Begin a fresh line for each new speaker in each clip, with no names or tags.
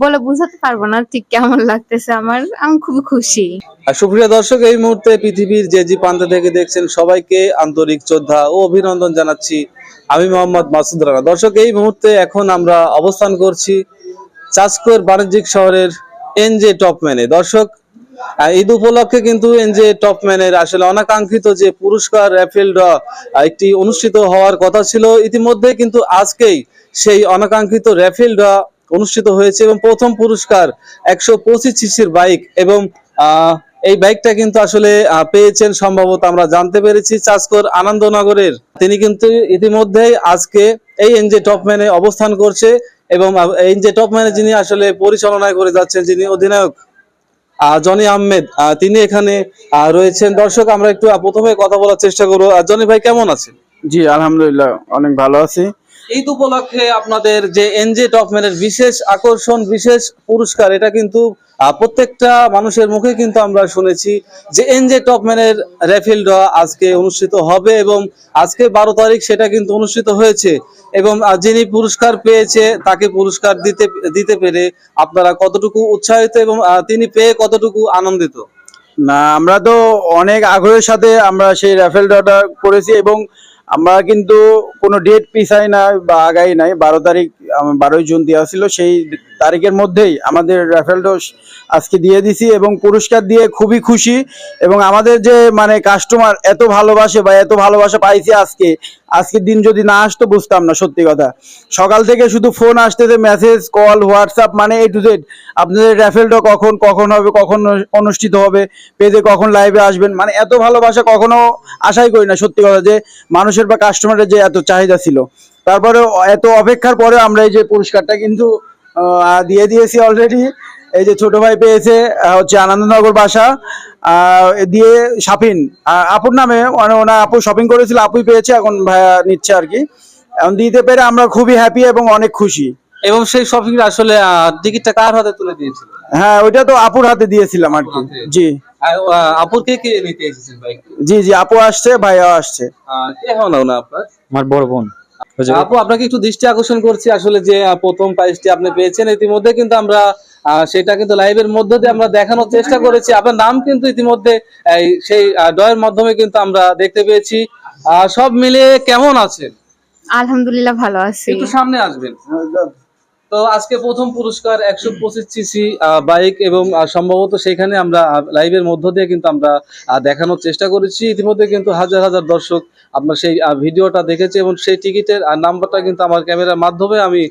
বলে বুঝাতে পারব না ঠিক কেমন লাগতেছে আমার। আমি খুবই খুশি।
আর সুপ্রিয় দর্শক, এই মুহূর্তে পৃথিবীর যে যে প্রান্ত থেকে দেখছেন সবাইকে আন্তরিক শ্রদ্ধা ও অভিনন্দন জানাচ্ছি আমি মোহাম্মদ মাসুদ রানা। দর্শক, এই মুহূর্তে এখন আমরা অবস্থান করছি চাষকর বাণিজ্যিক শহরের এনজে টপম্যানে। দর্শক ঈদ উপলক্ষে কিন্তু এনজে টপম্যানের আসলে অনাকাঙ্ক্ষিত যে পুরস্কার র্যাফেল ড্র একটি অনুষ্ঠিত হওয়ার কথা ছিল, ইতিমধ্যে কিন্তু আজকেই সেই অনাকাঙ্ক্ষিত র্যাফেল ড্র অনুষ্ঠিত হয়েছে এবং প্রথম পুরস্কার একশো পঁচিশ সিসির বাইক এবং এই বাইকটা কিন্তু আসলে পেয়েছেন সম্ভবত আমরা জানতে পেরেছি চাষকর আনন্দনগরের। তিনি কিন্তু ইতিমধ্যেই আজকে এই এনজে টপম্যানে অবস্থান করছে এবং এনজে টপম্যানে যিনি আসলে পরিচালনা করে যাচ্ছেন, যিনি অধিনায়ক জনি আহমেদ তিনি এখানে রয়েছেন। দর্শক, আমরা একটু প্রথমে কথা বলার চেষ্টা করব। জনি ভাই, কেমন আছেন?
জি, আলহামদুলিল্লাহ, অনেক ভালো আছি।
ঈদ উপলক্ষে আপনাদের যে এনজে টপম্যানের বিশেষ আকর্ষণ, বিশেষ পুরস্কার, এটা কিন্তু প্রত্যেকটা মানুষের মুখে কিন্তু আমরা শুনেছি যে এনজে টপম্যানের র্যাফেল ড্র আজকে অনুষ্ঠিত হবে এবং আজকে বারো তারিখ সেটা কিন্তু অনুষ্ঠিত হয়েছে এবং যিনি পুরস্কার পেয়েছে তাকে পুরস্কার দিতে দিতে পেরে আপনারা কতটুকু উৎসাহিত এবং তিনি পেয়ে কতটুকু আনন্দিত?
না, আমরা তো অনেক আগ্রহের সাথে আমরা সেই র্যাফেল ড্রটা করেছি এবং আমরা কিন্তু কোনো ডেট পিছাই নাই বা আগাই নাই বারো তারিখ বারোই জুন দেওয়া ছিল, সেই তারিখের মধ্যেই আমাদের র্যাফেল ড্র আজকে দিয়ে দিছি এবং পুরস্কার দিয়ে খুবই খুশি এবং আমাদের যে মানে কাস্টমার এত ভালোবাসে বা এত ভালোবাসা পাইছি আজকে, আজকের দিন যদি না আসতো বুঝতাম না, সত্যি কথা। সকাল থেকে শুধু ফোন আসতেছে মেসেজ কল হোয়াটসঅ্যাপ মানে এ টু জেড আপনাদের র্যাফেলটা কখন কখন হবে, কখন অনুষ্ঠিত হবে, পেজে কখন লাইভে আসবেন মানে এত ভালোবাসা কখনো আশাই করি না, সত্যি কথা যে, মানুষের বা কাস্টমারের যে এত চাহিদা ছিল। তারপরে এত অপেক্ষার পরে আমরা এই যে পুরস্কারটা কিন্তু আহ, দিয়ে দিয়েছি অলরেডি এই যে ছোট ভাই পেয়েছে হচ্ছে আনন্দনগর বাসা দিয়ে শাপিন আপুর নামে মানে ওনা আপু শপিং করেছিল আপুই পেয়েছে এখন ভাইয়া নিচ্ছে আর কি। এখন দিতে পেরে আমরা খুবই হ্যাপি এবং অনেক খুশি।
এবং সেই শপিং আসলে টিকিটটা কার হাতে তুলে দিয়েছিল?
হ্যাঁ ওইটা তো আপুর হাতে দিয়েছিলাম আর কি। জি।
আপুর কে কে নিতে এসেছেন বাইক
জি জি আপু আসছে ভাইয়া আসছে।
কে হন না আপনার?
আমার বড় বোন।
আপু আপনাকে একটু দৃষ্টি আকর্ষণ করছি আসলে যে প্রথম প্রাইজটি আপনি পেয়েছেন। ইতিমধ্যে কিন্তু আমরা আহ, সেটা কিন্তু লাইভের মধ্য দিয়ে আমরা দেখানোর চেষ্টা করেছি। আপনার নাম কিন্তু ইতিমধ্যে সেই ডয়ের মাধ্যমে কিন্তু আমরা দেখতে পেয়েছি। আহ, সব মিলিয়ে কেমন আছেন?
আলহামদুলিল্লাহ ভালো আছি।
একটু সামনে আসবেন। তো আজকে প্রথম পুরস্কার একশো পঁচিশ সিসি বাইক এবং সম্ভবত সেখানে আমরা লাইভের মধ্য দিয়ে কিন্তু আমরা দেখানোর চেষ্টা করেছি। ইতিমধ্যে কিন্তু হাজার হাজার দর্শক আপনার সেই ভিডিওটা দেখেছে এবং সেই টিকিটের নাম্বারটা কিন্তু আমার ক্যামেরার মাধ্যমে আমি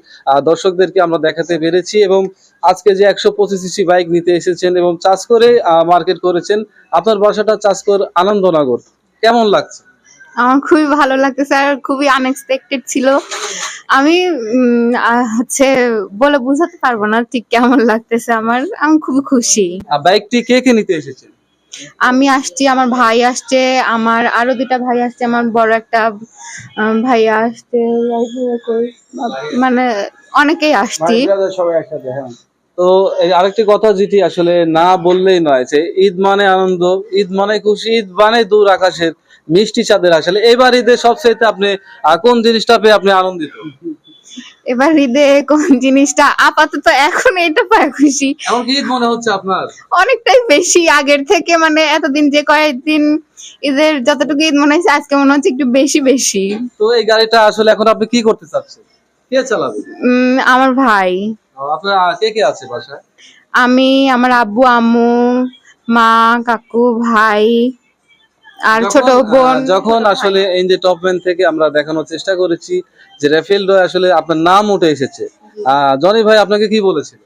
দর্শকদেরকে আমরা দেখাতে পেরেছি এবং আজকে যে একশো পঁচিশ সিসি বাইক নিতে এসেছেন এবং চাষ করে মার্কেট করেছেন, আপনার বাসাটা চাষ কর আনন্দনগর। কেমন লাগছে?
আমার খুবই ভালো লাগতেছে স্যার। খুবই আনএক্সপেক্টেড ছিল। আমি হচ্ছে বলে বুঝাতে পারব না ঠিক কেমন লাগতেছে আমার আমি খুবই খুশি
বাইকটি কে কে নিতে এসেছেন
আমি আসছি আমার ভাই আসছে আমার আরও দুটা ভাই আসছে আমার বড় একটা ভাই ভাইয়া আসছে মানে অনেকেই আসছি
সবাই একসাথে হ্যাঁ
তো আরেকটি কথা যেটি আসলে না বললেই নয় যে ঈদ মানে আনন্দ ঈদ মানে খুশি ঈদ মানে দূর আকাশের মিষ্টি চাঁদের আসলে এবার ঈদে সবচেয়ে আপনি কোন জিনিসটা পেয়ে আপনি আনন্দিত?
এবার ঈদে কোন জিনিসটা? আপাতত এখন এটা পায় খুশি।
ঈদ মনে হচ্ছে আপনার?
অনেকটাই বেশি আগের থেকে মানে এতদিন যে কয়েকদিন ঈদের যতটুকু ঈদ মনে হয়েছে আজকে মনে হচ্ছে একটু বেশি বেশি।
তো এই গাড়িটা আসলে এখন আপনি কি করতে চাচ্ছেন? কে চালাবে?
আমার ভাই।
আপনার কে কে আছে বাসায়?
আমি আমার আব্বু আম্মু মা কাকু ভাই আর ছোট বোন।
যখন আসলে এই যে টপ ম্যান থেকে আমরা দেখানোর চেষ্টা করেছি যে রেফেল ডয় আসলে আপনার নাম উঠে এসেছে। জনি ভাই আপনাকে কি বলেছিল?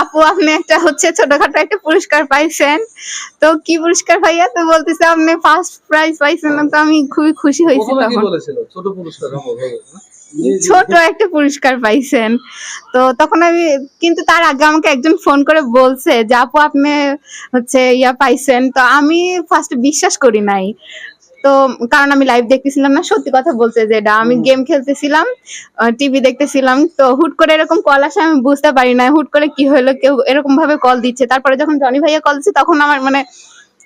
আপু আপনি একটা হচ্ছে ছোটখাটো একটা পুরস্কার পাইছেন। তো কি পুরস্কার ভাইয়া? তো বলতেছে আপনি ফার্স্ট প্রাইজ পাইছেন তো আমি খুবই খুশি হয়েছি তখন।
ছোট পুরস্কার?
ছোট একটা পুরস্কার পাইছেন। তো তখন আমি কিন্তু তার আগে আমাকে একজন ফোন করে বলছে যে আপু আপনি হচ্ছে ইয়া পাইছেন। তো আমি ফার্স্ট বিশ্বাস করি নাই। তো কারণ আমি লাইভ দেখতেছিলাম না সত্যি কথা বলছে যে এটা আমি গেম খেলতেছিলাম টিভি দেখতেছিলাম। তো হুট করে এরকম কল আসে আমি বুঝতে পারি না হুট করে কি হলো কেউ এরকম ভাবে কল দিচ্ছে। তারপরে যখন জনি ভাইয়া কল দিচ্ছে তখন আমার মানে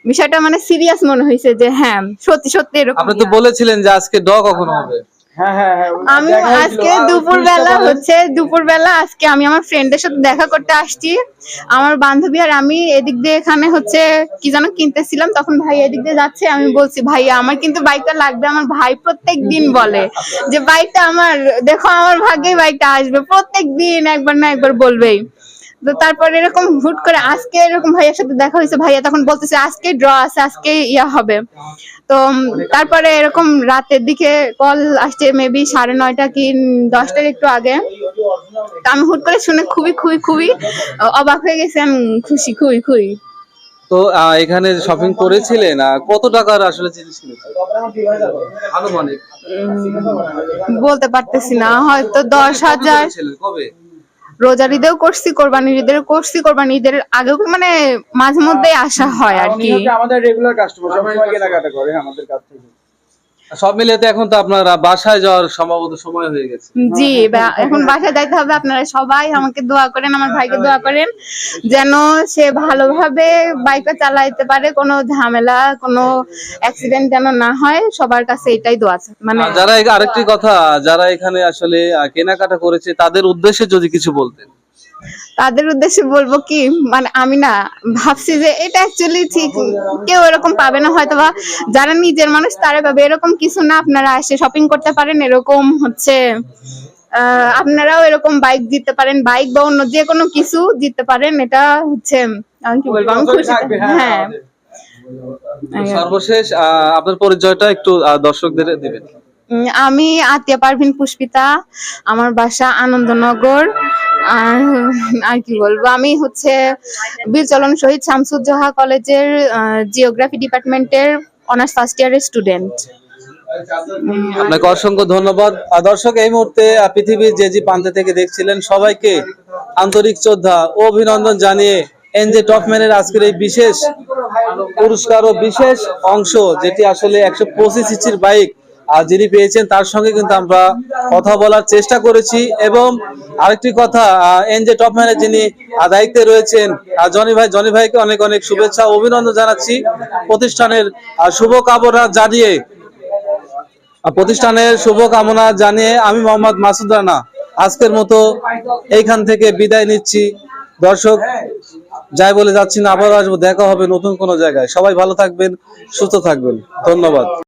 বিষয়টা মানে সিরিয়াস মনে হয়েছে যে হ্যাঁ সত্যি সত্যি এরকম
আপনি তো বলেছিলেন যে আজকে ড কখন হবে?
আমি আজকে
আর
দুপুর বেলা হচ্ছে দুপুর বেলা আজকে আমি আমার ফ্রেন্ডের সাথে দেখা করতে আসছি। আমার বান্ধবী আর আমি এদিক দিয়ে এখানে হচ্ছে কি যেন কিনতেছিলাম তখন ভাই এদিক দিয়ে যাচ্ছে আমি বলছি ভাই আমার কিন্তু বাইকটা লাগবে আমার ভাই প্রত্যেক দিন বলে যে বাইকটা আমার দেখো আমার ভাগ্যে বাইকটা আসবে প্রত্যেক দিন একবার না একবার বলবেই। তো তারপর এরকম হুট করে আজকে এরকম ভাইয়ের সাথে দেখা হয়েছে ভাইয়া তখন বলতেছে আজকে ড্র আছে আজকে ইয়া হবে। তো তারপরে এরকম রাতের দিকে কল আসছে মেবি সাড়ে নয়টা কি দশটার একটু আগে। তো আমি হুট করে শুনে খুবই খুবই খুবই অবাক হয়ে গেছি আমি খুশি খুবই খুবই।
তো আহ, এখানে শপিং করেছিলেন? কত টাকার আসলে জিনিস কিনেছেন?
বলতে পারতেছি না হয়তো দশ হাজার।
কবে?
রোজার ঈদেও করছি কোরবানির ঈদের করছি কোরবানি ঈদের আগেও মানে মাঝে মধ্যে আসা হয় আর কি।
আমাদের রেগুলার কাস্টমার সবাই কেনাকাটা করে আমাদের কাছ থেকে।
সব মিলিয়ে তো এখন তো আপনার বাসায় যাওয়ার সম্ভবত সময় হয়ে গেছে।
জি এখন বাসায় যাইতে হবে। আপনারা সবাই আমাকে দোয়া করেন আমার ভাইকে দোয়া করেন যেন সে ভালোভাবে বাইকটা চালাইতে পারে কোনো ঝামেলা কোনো অ্যাক্সিডেন্ট যেন না হয়। সবার কাছে এটাই দোয়া আছে। মানে
যারা আরেকটি কথা যারা এখানে আসলে কেনাকাটা করেছে তাদের উদ্দেশ্যে যদি কিছু বলতেন।
তাদের উদ্দেশ্যে বলব কি মানে আমি না ভাবছি যে এটা অ্যাকচুয়ালি ঠিক কেউ এরকম পাবে না হয়তো বা যারা নিজের মানুষ তারা পাবে। এরকম কিছু না আপনারা এসে শপিং করতে পারেন এরকম হচ্ছে আপনারাও এরকম বাইক দিতে পারেন বাইক বা অন্য যে কোনো কিছু দিতে পারেন এটা হচ্ছে আমি কি বলব আমি খুশি। হ্যাঁ
সর্বশেষ আপনার পরিচয়টা একটু দর্শকদের দিবেন।
আমি আতিয়া পারভিন পুষ্পিতা আমার বাসা আনন্দনগর। আর আর কি বলব? আমি হচ্ছে বীরচলন শহীদ শামসুজ্জোহা কলেজের জিওগ্রাফি ডিপার্টমেন্টের অনার্স ফার্স্ট ইয়ারের স্টুডেন্ট
আপনাকে অসংখ্য ধন্যবাদ। দর্শক, এই মুহূর্তে পৃথিবীর যে যে প্রান্তে থেকে দেখছিলেন, সবাইকে আন্তরিক শ্রদ্ধা ও অভিনন্দন জানিয়ে এনজে টপম্যানের আজকের এই বিশেষ পুরস্কার ও বিশেষ অংশ, যেটি আসলে একশো পঁচিশ ইঞ্চির বাইক যিনি পেয়েছেন তার সঙ্গে কিন্তু আমরা কথা বলার চেষ্টা করেছি। এবং আরেকটি কথা এনজে টপম্যানের যিনি আহ, দায়িত্বে রয়েছেন জনি ভাই জনি ভাইকে অনেক অনেক শুভেচ্ছা অভিনন্দন জানাচ্ছি। প্রতিষ্ঠানের শুভকামনা জানিয়ে প্রতিষ্ঠানের শুভকামনা জানিয়ে আমি মোহাম্মদ মাসুদ রানা আজকের মতো এইখান থেকে বিদায় নিচ্ছি। দর্শক যাই বলে যাচ্ছি না আবার আসব দেখা হবে নতুন কোনো জায়গায়। সবাই ভালো থাকবেন সুস্থ থাকবেন। ধন্যবাদ।